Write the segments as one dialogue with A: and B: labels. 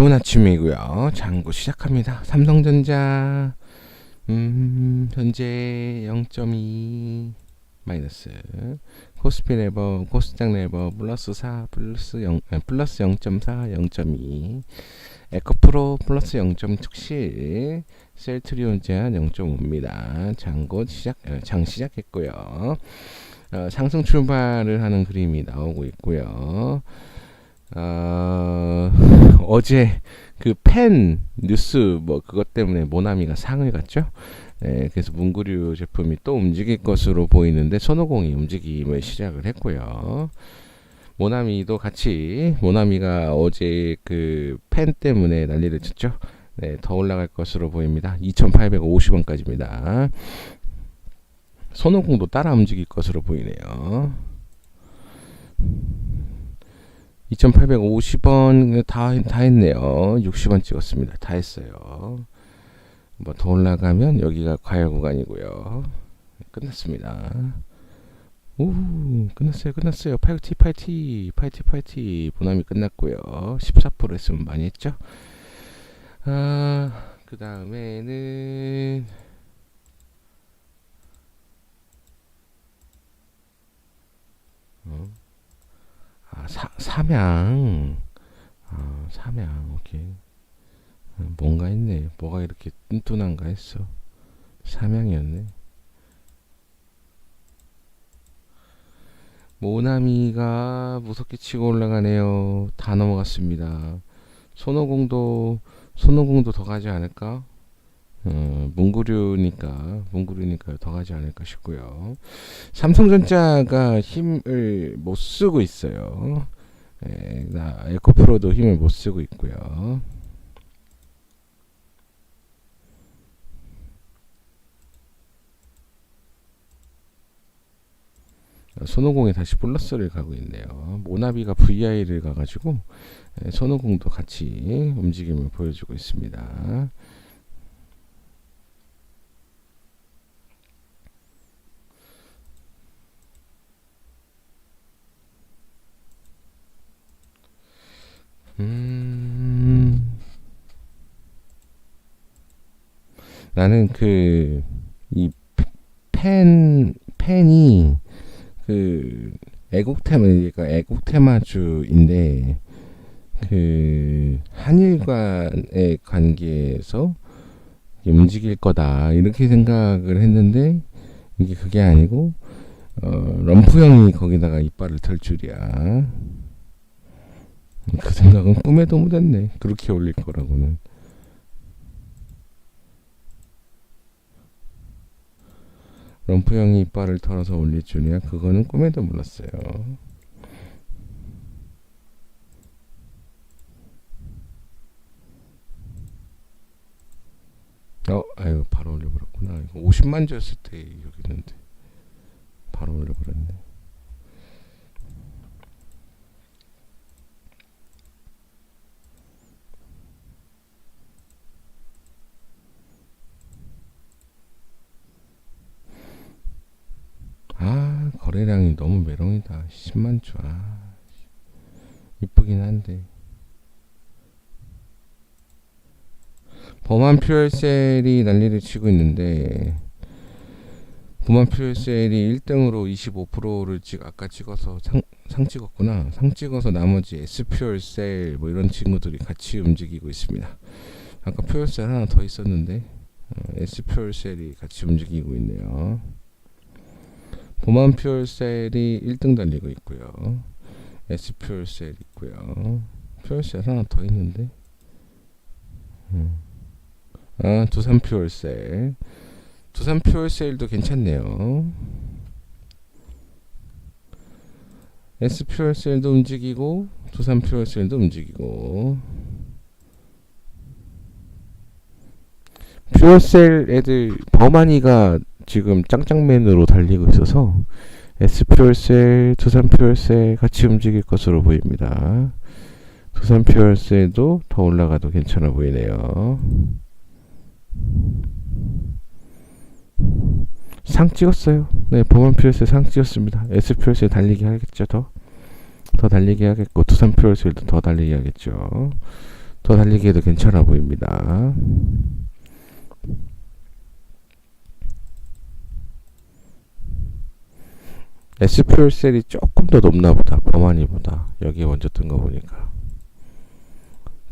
A: 좋은 아침이고요. 장고 시작합니다. 삼성전자 음, 현재 0.2 마이너스 코스피 레버 코스닥 레버 플러스 4 플러스 0 아, 플러스 0.4 0.2 에코프로 플러스 0.7 셀트리온 제한 0.5입니다. 장고 시작 어, 장 시작했고요. 어, 상승 출발을 하는 그림이 나오고 있고요. 어, 어제 그 펜 뉴스 뭐 그것 때문에 모나미가 상을 갔죠. 네, 그래서 문구류 제품이 또 움직일 것으로 보이는데 손오공이 움직임을 시작을 했고요. 모나미도 같이 모나미가 어제 그 펜 때문에 난리를 쳤죠. 네, 더 올라갈 것으로 보입니다. 2,850원까지입니다. 손오공도 따라 움직일 것으로 보이네요. 2,850원 다, 다 했네요. 60원 찍었습니다. 다 했어요. 뭐 더 올라가면 여기가 과열 구간이고요. 끝났습니다. 오, 끝났어요. 끝났어요. 파이티 파이티 파이티 파이티 보남이 끝났고요. 14% 했으면 많이 했죠. 아, 그 다음에는 어? 아, 사, 삼양. 아, 삼양. 오케이. 아, 뭔가 했네. 뭐가 이렇게 뚠뚠한가 했어. 삼양이었네. 모나미가 무섭게 치고 올라가네요. 다 넘어갔습니다. 손오공도 손오공도 더 가지 않을까? 어, 문구류니까 문구류니까 더 가지 않을까 싶고요. 삼성전자가 힘을 못 쓰고 있어요. 예, 나 에코프로도 힘을 못 쓰고 있고요. 손오공이 다시 플러스를 가고 있네요. 모나비가 VI를 가가지고 예, 손오공도 같이 움직임을 보여주고 있습니다. 음, 나는 그, 이, 펜, 펜이, 그, 애국 테마, 그러니까 애국 테마주인데, 그, 한일 간의 관계에서 움직일 거다, 이렇게 생각을 했는데, 이게 그게 아니고, 어, 럼프 형이 거기다가 이빨을 털 줄이야. 그 생각은 꿈에도 못했네. 그렇게 올릴 거라고는. 럼프 형이 이빨을 털어서 올릴 줄이야. 그거는 꿈에도 몰랐어요. 어, 아유, 바로 올려버렸구나. 이거 50만 주였을 때 여기 있는데. 바로 올려버렸네. 아 거래량이 너무 메롱이다. 10만 주 아, 이쁘긴 한데. 범한 퓨얼셀이 난리를 치고 있는데 범한 퓨얼셀이 1등으로 25%를 찍 아까 찍어서 상, 상 찍었구나. 상 찍어서 나머지 S 퓨얼셀 뭐 이런 친구들이 같이 움직이고 있습니다. 아까 퓨얼셀 하나 더 있었는데 어, S 퓨얼셀이 같이 움직이고 있네요 보만 퓨얼셀이 1등 달리고 있고요. S 퓨얼셀 있고요. 퓨얼셀 하나 더 있는데. 음. 아, 두산 퓨얼셀. 두산 퓨얼셀도 괜찮네요. S 퓨얼셀도 움직이고 두산 퓨얼셀도 움직이고 퓨얼셀 애들 범한이가 지금 짱짱맨으로 달리고 있어서 S 퓨얼셀, 두산 퓨얼셀 같이 움직일 것으로 보입니다. 두산 퓨얼셀도 더 올라가도 괜찮아 보이네요. 상 찍었어요. 네, 퓨얼셀 상 찍었습니다. S 퓨얼셀 달리기 하겠죠, 더. 더 달리기 하겠고, 두산 퓨얼셀도 더 달리기 하겠죠. 더 달리기에도 괜찮아 보입니다. 에스퓨얼셀이 조금 더 높나 보다. 범한이보다. 여기 먼저 뜬 거 보니까.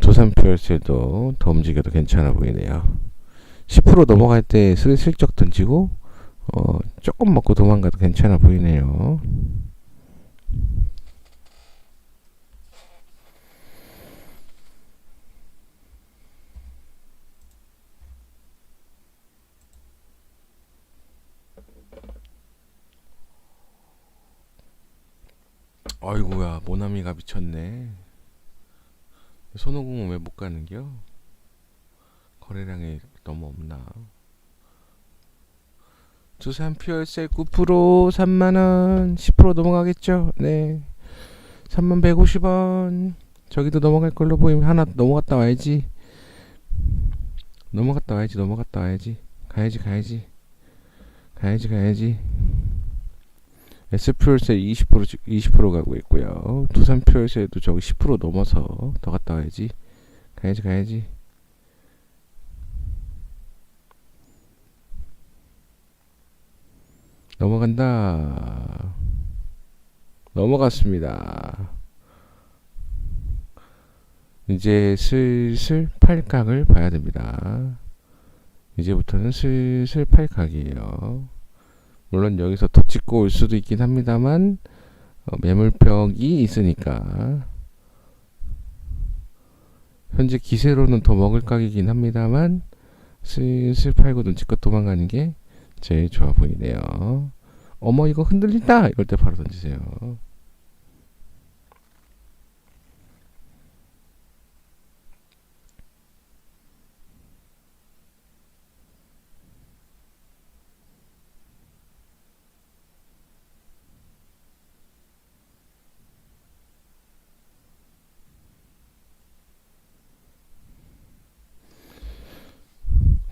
A: 두산퓨얼셀도 더 움직여도 괜찮아 보이네요. 10% 넘어갈 때 슬- 슬쩍 던지고 어, 조금 먹고 도망가도 괜찮아 보이네요. 아이고야 모나미가 미쳤네. 손오공은 왜 못 가는겨? 거래량이 너무 없나? 두산 퓨얼셀 9% 3만원 10% 넘어가겠죠? 네 3만 150원 저기도 넘어갈 걸로 보이면 하나 넘어갔다 와야지 넘어갔다 와야지 넘어갔다 와야지 가야지 가야지 가야지 가야지 S퓨얼셀 20% 20% 가고 있고요 두산 퓨얼셀도 저기 10% 넘어서 더 갔다 와야지 가야지 가야지 넘어간다. 넘어갔습니다. 이제 슬슬 팔각을 봐야 됩니다. 이제부터는 슬슬 팔각이에요. 물론 여기서 더 찍고 올 수도 있긴 합니다만 어, 매물벽이 있으니까 현재 기세로는 더 먹을 각이긴 합니다만 슬슬 팔고 눈치껏 도망가는 게 제일 좋아 보이네요. 어머 이거 흔들린다 이럴 때 바로 던지세요.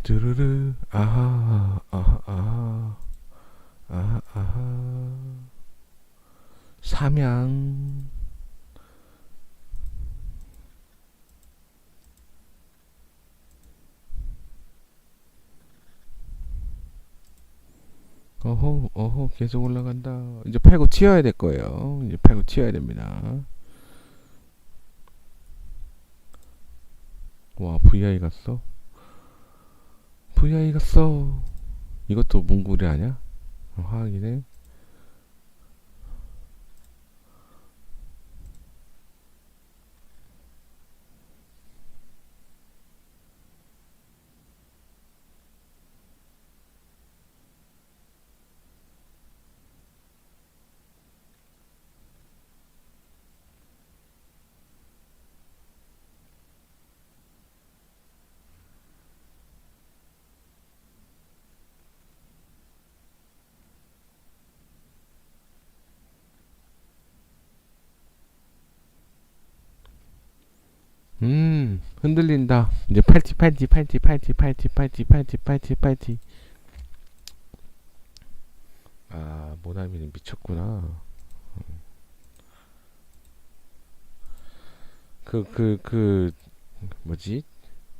A: 뚜르르 아하 아하 아하 아하 아하 삼양 어허 어허 계속 올라간다. 이제 팔고 튀어야 될 거예요. 이제 팔고 튀어야 됩니다. 와 VI 갔어? VI 갔어. 이것도 몽골이 아니야? 어, 화학이네 음 흔들린다. 이제 팔티 팔티 팔티 팔티 팔티 팔티 팔티 팔티 팔티 아 모나미는 미쳤구나. 그그 그 뭐지?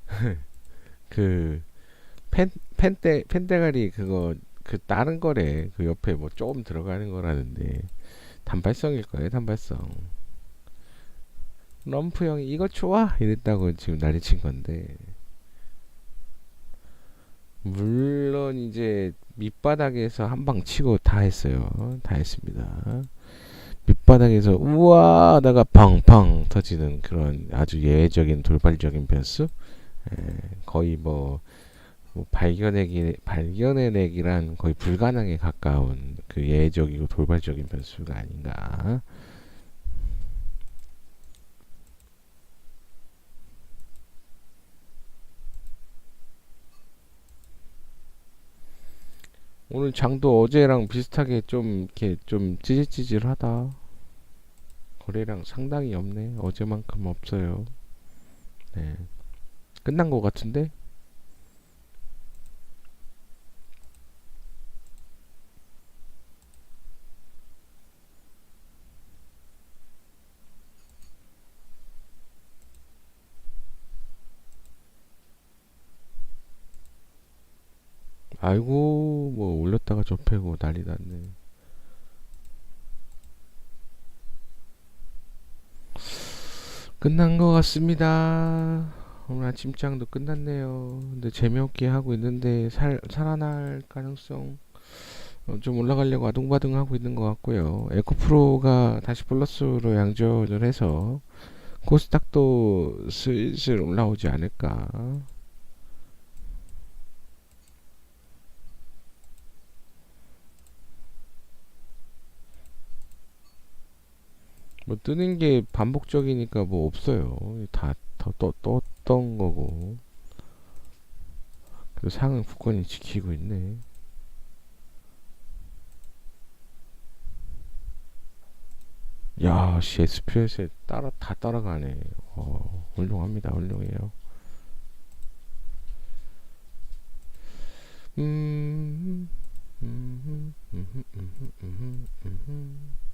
A: 그펜 펜대 펜대가리 그거 그 다른 거래. 그 옆에 뭐 조금 들어가는 거라는데. 단발성일 거예요 단발성 럼프 형이 이거 좋아! 이랬다고 지금 난리친 건데. 물론 이제 밑바닥에서 한 방 치고 다 했어요. 다 했습니다. 밑바닥에서 우와! 하다가 팡팡 터지는 그런 아주 예외적인 돌발적인 변수? 에, 거의 뭐, 뭐 발견해기 발견해내기란 거의 불가능에 가까운 그 예외적이고 돌발적인 변수가 아닌가 오늘 장도 어제랑 비슷하게 좀 이렇게 좀 찌질찌질하다. 거래량 상당히 없네. 어제만큼 없어요. 네. 끝난 것 같은데? 아이고 뭐 올렸다가 접히고 난리 났네. 끝난 것 같습니다. 오늘 아침장도 끝났네요. 근데 재미없게 하고 있는데 살, 살아날 가능성 어, 좀 올라가려고 아둥바둥 하고 있는 것 같고요. 에코프로가 다시 플러스로 양전을 해서 코스닥도 슬슬 올라오지 않을까. 뭐 뜨는 게 반복적이니까 뭐 없어요. 다더 떴던 거고. 그 상은 굳건히 지키고 있네. 야, 씨, SPS에 따라 다 따라가네. 어, 훌륭합니다. 훌륭해요. 음, 음, 음, 음, 음, 음, 음, 음.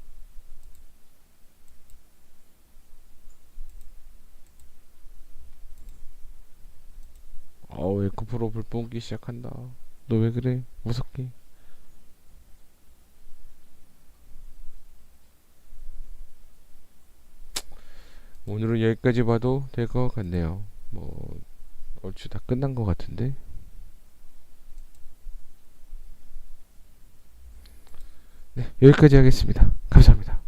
A: 어우, 에코프로 불 뿜기 시작한다. 너 왜 그래? 무섭게. 오늘은 여기까지 봐도 될 것 같네요. 뭐 얼추 다 끝난 것 같은데. 네, 여기까지 하겠습니다. 감사합니다.